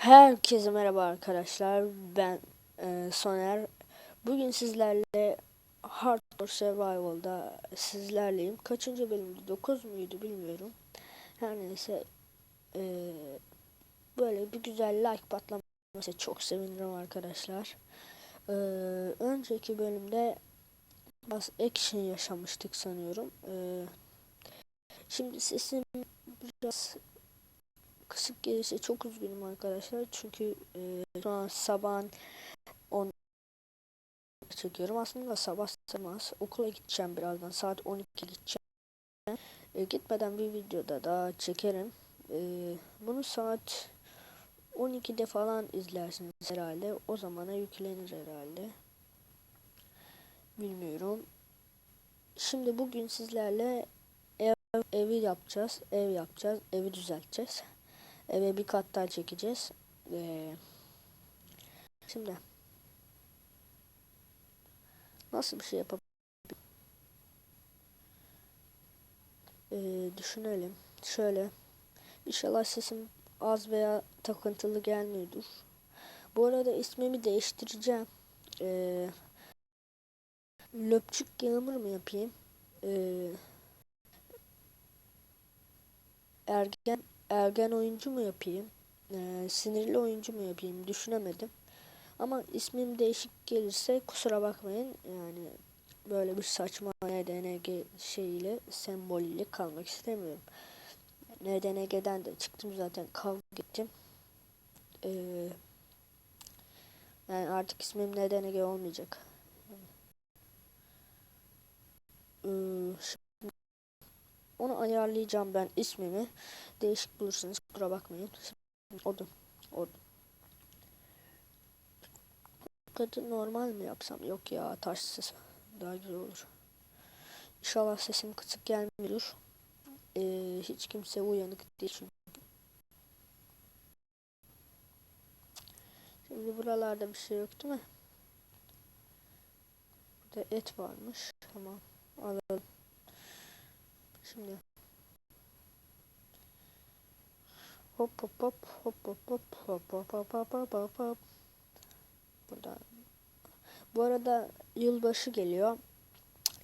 Herkese merhaba arkadaşlar. Ben e, Soner. Bugün sizlerle Hardcore Survival'da sizlerleyim. Kaçıncı bölümdü? 9 muydu bilmiyorum. Her neyse e, böyle bir güzel like patlaması çok sevinirim arkadaşlar. E, önceki bölümde biraz action yaşamıştık sanıyorum. E, şimdi sesim biraz kısık gelirse çok üzgünüm arkadaşlar. Çünkü e, şu an sabahın 10 çekiyorum. Aslında sabah sayılmaz. Okula gideceğim birazdan. Saat 12 gideceğim. E, gitmeden bir videoda daha çekerim. E, bunu saat 12'de falan izlersiniz herhalde. O zamana yüklenir herhalde. Bilmiyorum. Şimdi bugün sizlerle ev, evi yapacağız. Ev yapacağız. Evi düzelteceğiz. Eve bir kat daha çekeceğiz. Ee, şimdi nasıl bir şey yapabilirim? Ee, düşünelim. Şöyle. İnşallah sesim az veya takıntılı gelmiyordur. Bu arada ismimi değiştireceğim. Ee, Löpçük Gamer mı yapayım? Ee, ergen ergen oyuncu mu yapayım? Ee, sinirli oyuncu mu yapayım? Düşünemedim. Ama ismim değişik gelirse kusura bakmayın. Yani böyle bir saçma NDNG şeyiyle sembolüyle kalmak istemiyorum. NDNG'den de çıktım zaten kavga ettim. Ee, yani artık ismim NDNG olmayacak. Ee, onu ayarlayacağım ben ismimi. Değişik bulursanız kusura bakmayın. Odun. Odun. Kadın normal mi yapsam? Yok ya taş ses daha güzel olur. İnşallah sesim kısık gelmiyor. Ee, hiç kimse uyanık değil çünkü. Şimdi buralarda bir şey yok değil mi? Burada et varmış. Tamam. Alalım. Şimdi hop hop hop hop hop hop hop hop hop hop hop hop hop Burada. Bu arada yılbaşı geliyor.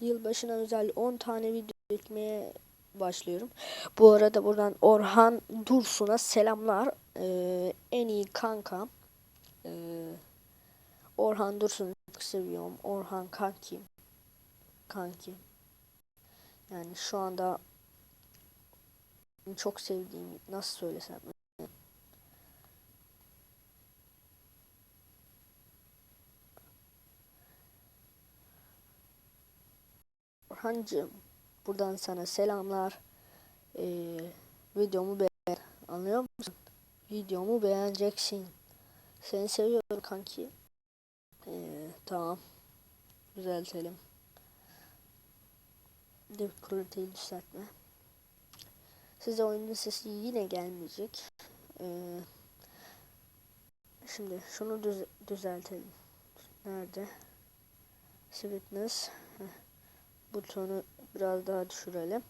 Yılbaşına özel 10 tane video çekmeye başlıyorum. Bu arada buradan Orhan Dursun'a selamlar. Ee, en iyi kankam. Ee, Orhan Dursun'u çok seviyorum. Orhan kankim. Kankim. Yani şu anda çok sevdiğim nasıl söylesem? Orhancığım buradan sana selamlar. Ee, videomu beğen anlıyor musun? Videomu beğeneceksin. Seni seviyorum kanki. Ee, tamam. Düzeltelim. Bir kaliteyi yükseltme. Size oyunun sesi yine gelmeyecek. Ee, şimdi şunu düz düzeltelim. Nerede? Sweetness. Butonu biraz daha düşürelim.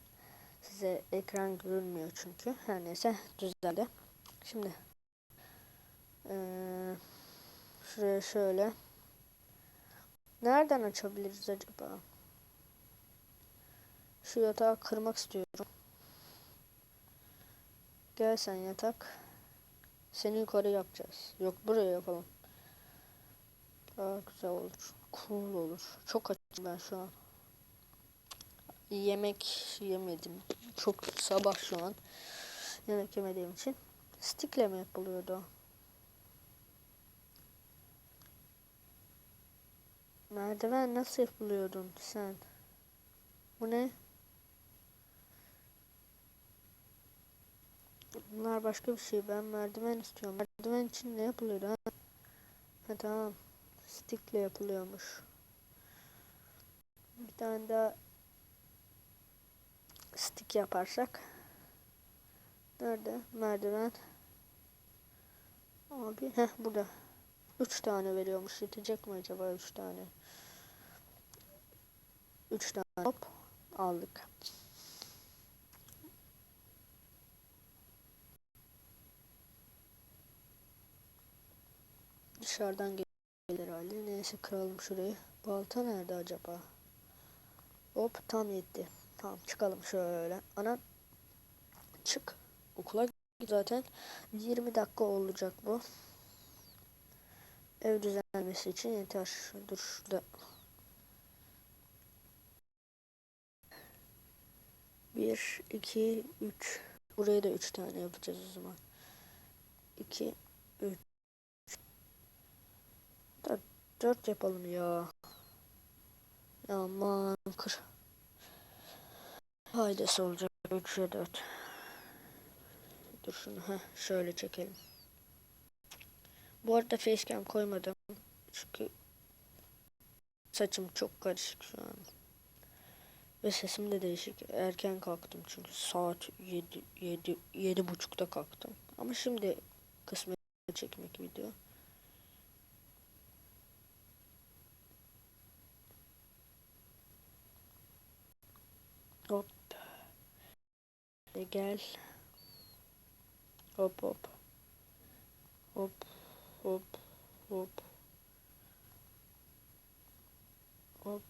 Size ekran görünmüyor çünkü. Her neyse düzeldi. Şimdi ee, şuraya şöyle nereden açabiliriz acaba? Şu yatağı kırmak istiyorum. Gel sen yatak. Seni yukarı yapacağız. Yok buraya yapalım. Daha güzel olur. Cool olur. Çok açım ben şu an. Yemek yemedim. Çok sabah şu an. Yemek yemediğim için. Stickle mi yapılıyordu? Merdiven nasıl yapılıyordun sen? Bu ne? Bunlar başka bir şey. Ben merdiven istiyorum. Merdiven için ne yapılıyor ha? Ha tamam. Stickle yapılıyormuş. Bir tane daha stick yaparsak. Nerede? Merdiven. Abi heh burada. Üç tane veriyormuş. Yetecek mi acaba üç tane? Üç tane hop aldık. Dışarıdan gelir herhalde. Neyse kıralım şurayı. Balta nerede acaba? Hop tam yetti. Tamam çıkalım şöyle. Ana çık. Okula zaten 20 dakika olacak bu. Ev düzenlemesi için yeter. Dur şurada. Bir, iki, üç. Buraya da üç tane yapacağız o zaman. İki, üç. Dört, yapalım ya. Aman kır. Faydası olacak. Üçe dört. Dur şunu heh, şöyle çekelim. Bu arada facecam koymadım. Çünkü saçım çok karışık şu an. Ve sesim de değişik. Erken kalktım çünkü saat 7 7 7 buçukta kalktım. Ama şimdi kısmet çekmek video. Hop. E gel. Hop hop. Hop hop hop. Hop.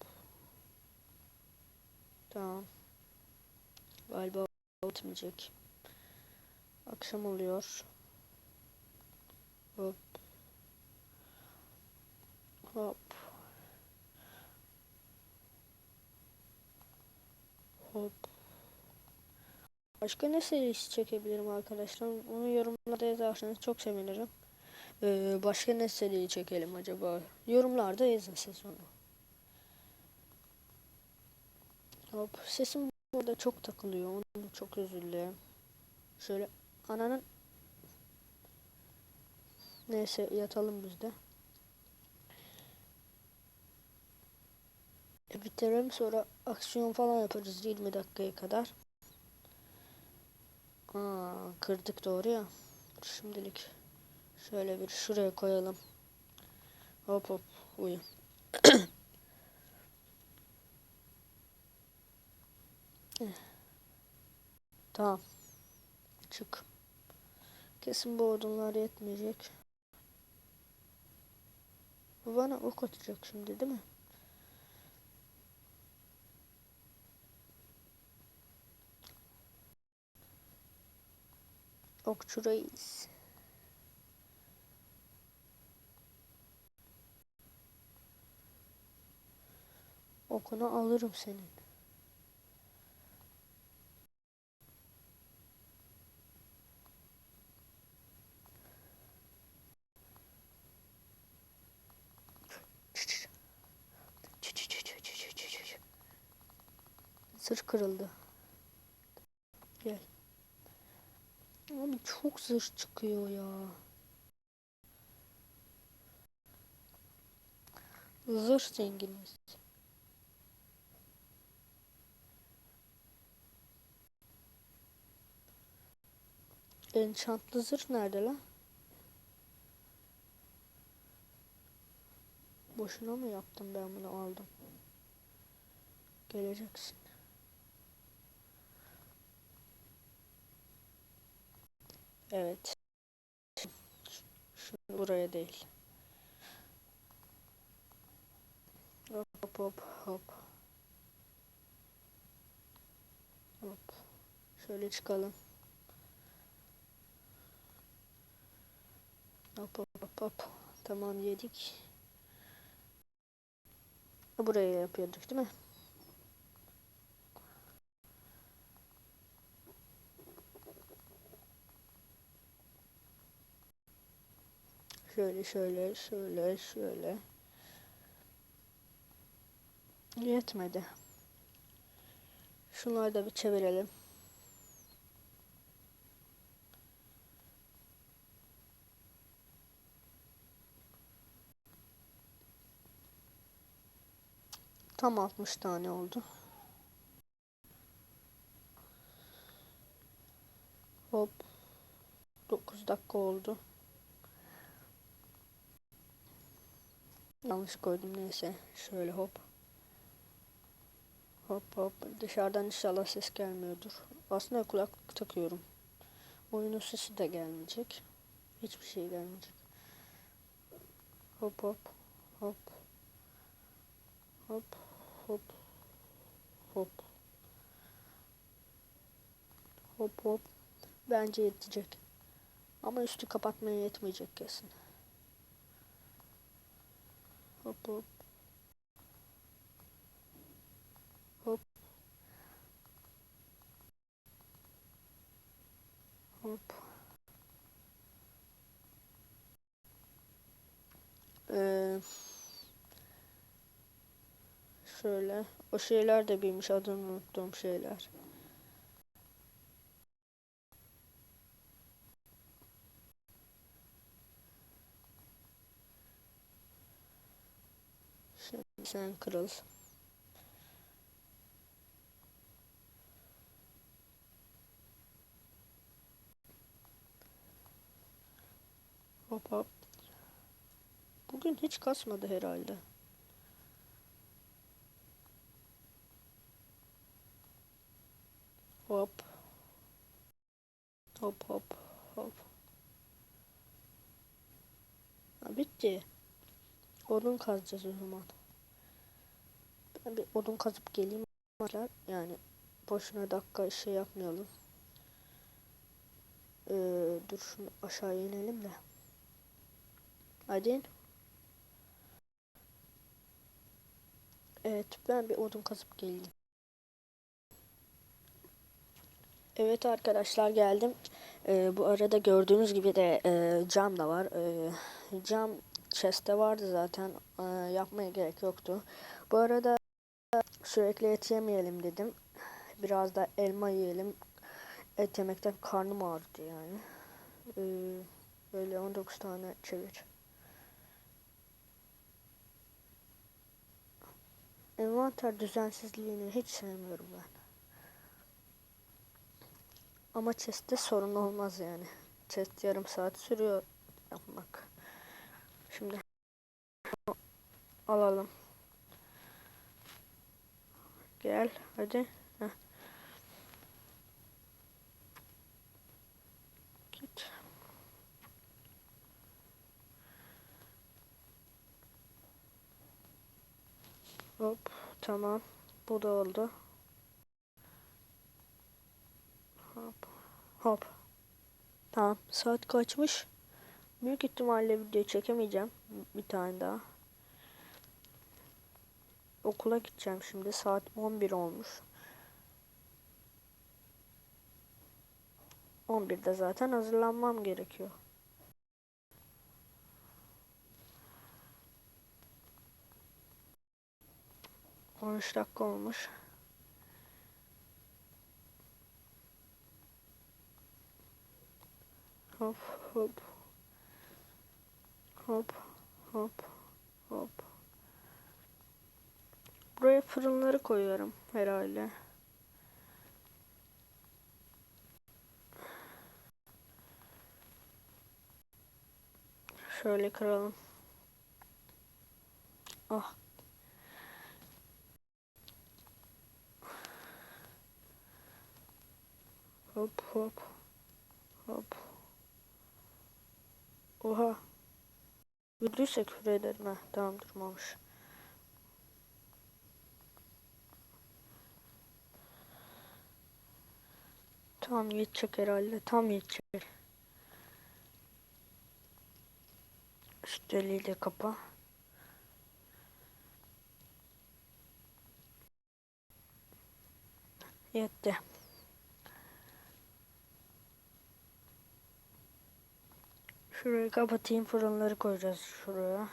Tamam. Galiba bitmeyecek. Akşam oluyor. Hop. Hop. Hop. Başka ne serisi çekebilirim arkadaşlar? Onu yorumlarda yazarsanız çok sevinirim. Ee, başka ne seriyi çekelim acaba? Yorumlarda yazın siz. Hop. Sesim burada çok takılıyor. Onu çok özür. Şöyle ananın Neyse yatalım biz de. E, bitirelim sonra aksiyon falan yaparız 20 dakikaya kadar. Aa, kırdık doğru ya. Şimdilik şöyle bir şuraya koyalım. Hop hop uyu. tamam. Çık. Kesin bu odunlar yetmeyecek. Bu bana ok atacak şimdi değil mi? Okçu reis. Okunu alırım senin. Zırh kırıldı. Gel. Abi çok zırh çıkıyor ya. Zırh zenginiz. Enchantlı zırh nerede lan? Boşuna mı yaptım ben bunu aldım? Geleceksin. Evet. Şunu buraya değil. Hop hop hop. Hop. Şöyle çıkalım. Hop hop hop hop. Tamam yedik. Buraya yapıyorduk değil mi? Şöyle şöyle şöyle şöyle. Yetmedi. Şunları da bir çevirelim. Tam 60 tane oldu. Hop. 9 dakika oldu. Yanlış koydum neyse. Şöyle hop. Hop hop. Dışarıdan inşallah ses gelmiyordur. Aslında kulaklık takıyorum. Oyunun sesi de gelmeyecek. Hiçbir şey gelmeyecek. Hop hop. Hop. Hop. Hop. Hop. Hop hop. Bence yetecek. Ama üstü kapatmaya yetmeyecek kesin. Hop hop. Hop. Hop. Ee, şöyle. O şeyler de bilmiş adını unuttuğum şeyler. Şimdi sen kırıl. Hop hop. Bugün hiç kasmadı herhalde. Hop. Hop hop hop. Ha, bitti. Odun kazacağız o zaman. Bir odun kazıp geleyim. arkadaşlar. Yani boşuna dakika şey yapmayalım. Ee, dur şunu aşağı inelim de. Hadi. Evet ben bir odun kazıp geleyim. Evet arkadaşlar geldim. Ee, bu arada gördüğünüz gibi de e, cam da var. Ee, cam chest'te vardı zaten. Ee, yapmaya gerek yoktu. Bu arada sürekli et yemeyelim dedim. Biraz da elma yiyelim. Et yemekten karnım ağrıdı yani. Ee, böyle 19 tane çevir. Envanter düzensizliğini hiç sevmiyorum ben. Ama chest'te sorun olmaz yani. Chest yarım saat sürüyor yapmak. Şimdi alalım. Gel hadi. Heh. Git. Hop tamam. Bu da oldu. Hop. Hop. Tamam. Saat kaçmış? Büyük ihtimalle video çekemeyeceğim. Bir tane daha. Okula gideceğim şimdi. Saat 11 olmuş. 11'de zaten hazırlanmam gerekiyor. On üç dakika olmuş. Hop hop. Hop hop hop. Buraya fırınları koyuyorum herhalde. Şöyle kıralım. Ah. Hop hop. Hop. Oha. Güldüyse küfür ederim ha. Tamam durmamış. Tam yetecek herhalde. Tam yetecek. Şu deliği de kapa. Yetti. Şurayı kapatayım. Fırınları koyacağız şuraya.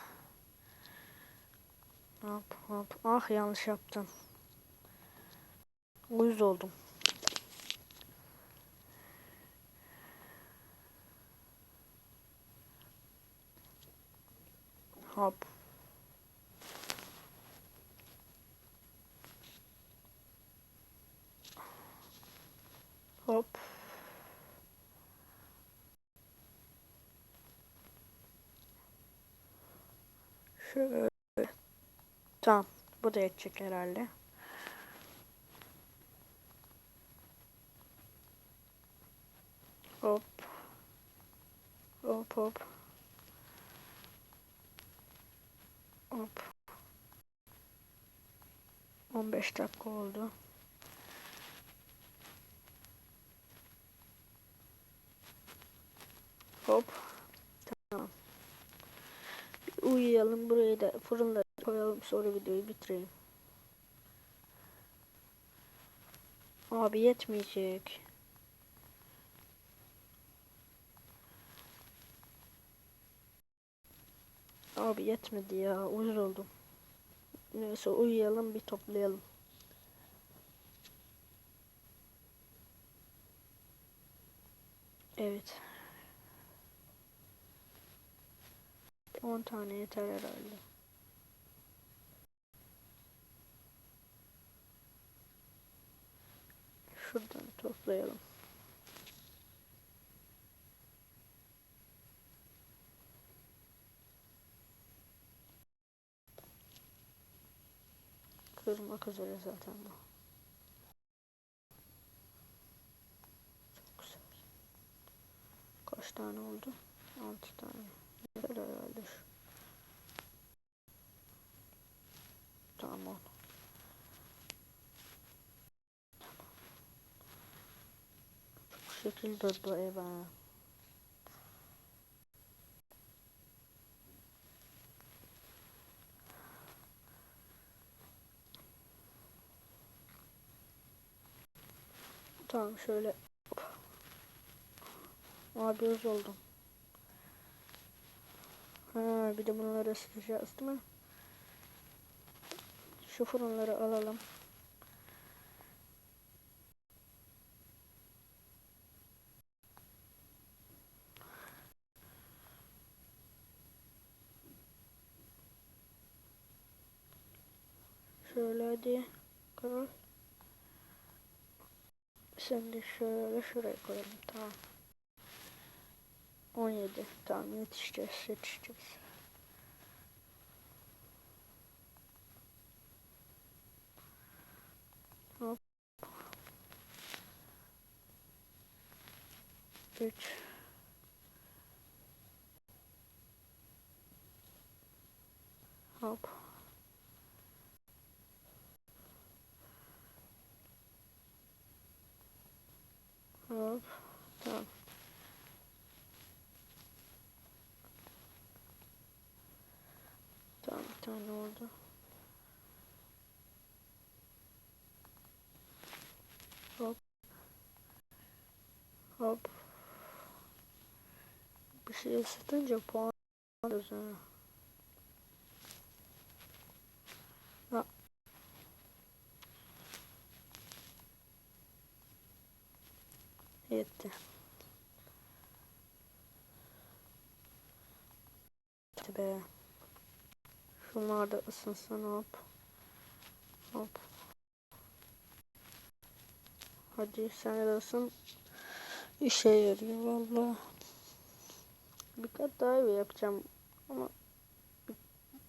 Hop hop. Ah yanlış yaptım. Uyuz oldum. Hop. Hop. Şöyle. Tamam. Bu da yetecek herhalde. Hop. Hop hop. Hop. 15 dakika oldu. Hop. Tamam. Bir uyuyalım. Burayı da fırınlara koyalım. Sonra videoyu bitireyim. Abi yetmeyecek. Abi yetmedi ya. Uyuz oldum. Neyse uyuyalım bir toplayalım. Evet. 10 tane yeter herhalde. Şuradan toplayalım. Kırmak üzere zaten bu. Çok güzel. Kaç tane oldu? 6 tane. Yeter herhalde şu. Tamam. Çok şekil durdu ev ha. Tamam şöyle. Abi öz oldum. Ha bir de bunları ısıtacağız değil mi? Şu fırınları alalım. Şöyle hadi. Kral. Sen de şöyle şuraya koyalım. Tamam. 17. Tamam yetişeceğiz. Yetişeceğiz. Hop. 3 Hop. Tamam. Tamam bir tane oldu. Hop. Hop. Bir şey ısıtınca puan alıyoruz ha. Ha. Yetti. Yetti be. Şunlar da ısınsın hop. Hop. Hadi sen de ısın. İşe yarıyor valla. Birkaç daha ev yapacağım ama bir,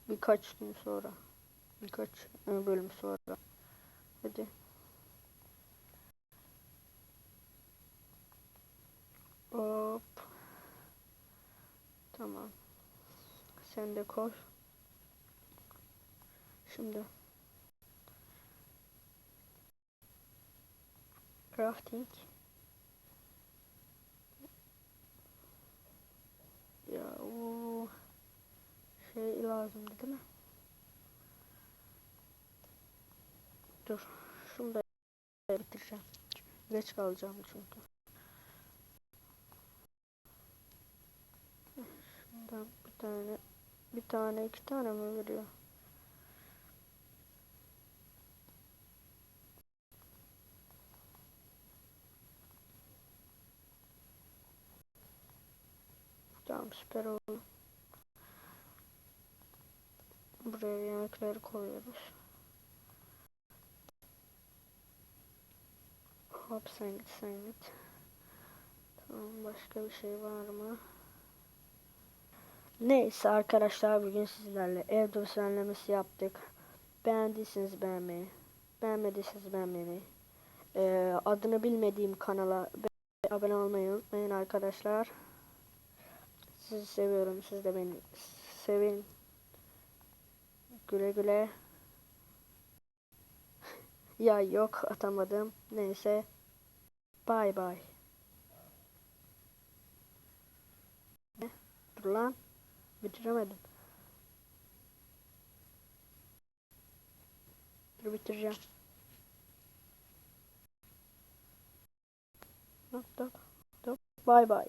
birkaç gün sonra. Birkaç bölüm sonra. Hadi. Hop. Tamam. Sen de koy. Şimdi. Crafting. Ya o şey lazımdı değil mi? Dur. Şunu da bitireceğim. Geç kalacağım çünkü. Şundan bir tane bir tane iki tane mi veriyor? Oldu. Buraya yemekleri koyuyoruz. Hop sen git sen git. Tamam başka bir şey var mı? Neyse arkadaşlar bugün sizlerle ev düzenlemesi yaptık. Beğendiyseniz beğenmeyi, beğenmediyseniz beğenmeyi, ee, adını bilmediğim kanala abone olmayı unutmayın arkadaşlar. Sizi seviyorum. Siz de beni sevin. Güle güle. Ya yok atamadım. Neyse. Bay bay. Dur lan. Bitiremedim. Dur bitireceğim. Hop hop hop. Bay bay.